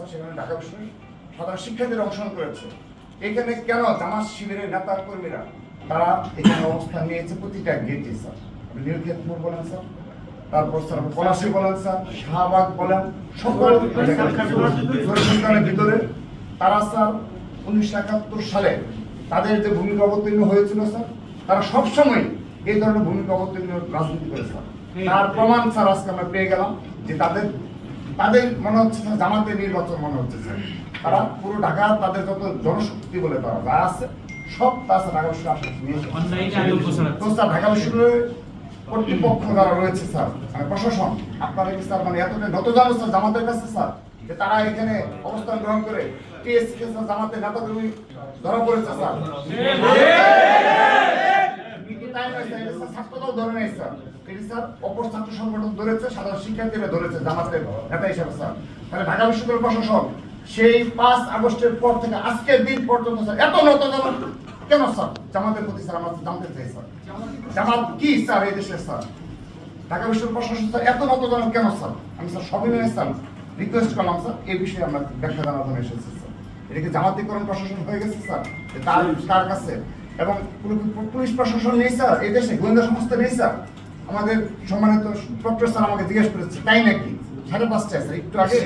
Sir সেখানে ঢাকা বিশ্ববিদ্যালয়ের সাধারণ শিক্ষার্থীরা অংশগ্রহণ করেছে। এখানে কেন জামাত শিবিরের নেতা কর্মীরা তারা এখানে অবস্থান নিয়েছে প্রতিটা গেটে, স্যার? নীলক্ষেতপুর বলেন, স্যার। তারপর স্যার পলাশি বলেন, স্যার। শাহবাগ বলেন, সকল ভিতরে তারা, স্যার, উনিশশো একাত্তর সালে তাদের যে ভূমিকা অবতীর্ণ হয়েছিল, স্যার, তারা সবসময় এই ধরনের ভূমিকা অবতীর্ণ রাজনীতি করে, স্যার। তার প্রমাণ, স্যার, আজকে আমরা পেয়ে গেলাম যে তাদের তাদের মনে হচ্ছে জামাতের নির্বাচন মনে হচ্ছে। তারা পুরো ঢাকা তাদের যত জনশক্তি বলে তারা যা আছে সব তা স্যার ঢাকা বিশ্ববিদ্যালয় ঢাকা বিশ্ববিদ্যালয়ের কর্তৃপক্ষ যারা রয়েছে স্যার মানে প্রশাসন আপনারা কি স্যার মানে এতটা নত জানো স্যার জামাতের কাছে স্যার যে তারা এখানে অবস্থান গ্রহণ করে টিএসসি কে স্যার জামাতের নেতা ধরা পড়েছে স্যার, এটা স্যার এটি স্যার? অপর ছাত্র সংগঠন ধরেছে, সাধারণ শিক্ষার্থীরা ধরেছে জামাতের নেতা হিসাবে, স্যার। তাহলে ঢাকা বিশ্ববিদ্যালয় প্রশাসন সেই পাঁচ আগস্টের পর থেকে আজকের দিন পর্যন্ত, স্যার, এত নত কেন, স্যার? জামাতের প্রতি, স্যার, আমরা জানতে চাই, স্যার। জামাত কি, স্যার, এই দেশের, স্যার? ঢাকা বিশ্ববিদ্যালয় প্রশাসন, স্যার, এত নত জানান কেন, স্যার? আমি, স্যার সবিনয় স্যার রিকোয়েস্ট করলাম, স্যার, এই বিষয়ে আমরা ব্যাখ্যা জানার জন্য এসেছি, স্যার। এটা কি জামাতিকরণ প্রশাসন হয়ে গেছে, স্যার? তার কাছে? এবং পুলিশ প্রশাসন নেই স্যার এই দেশে গোয়েন্দা সংস্থা নেই স্যার আমাদের সম্মানিত প্রফেসর আমাকে জিজ্ঞেস করেছে তাই নাকি সাড়ে পাঁচটায় স্যার একটু আগে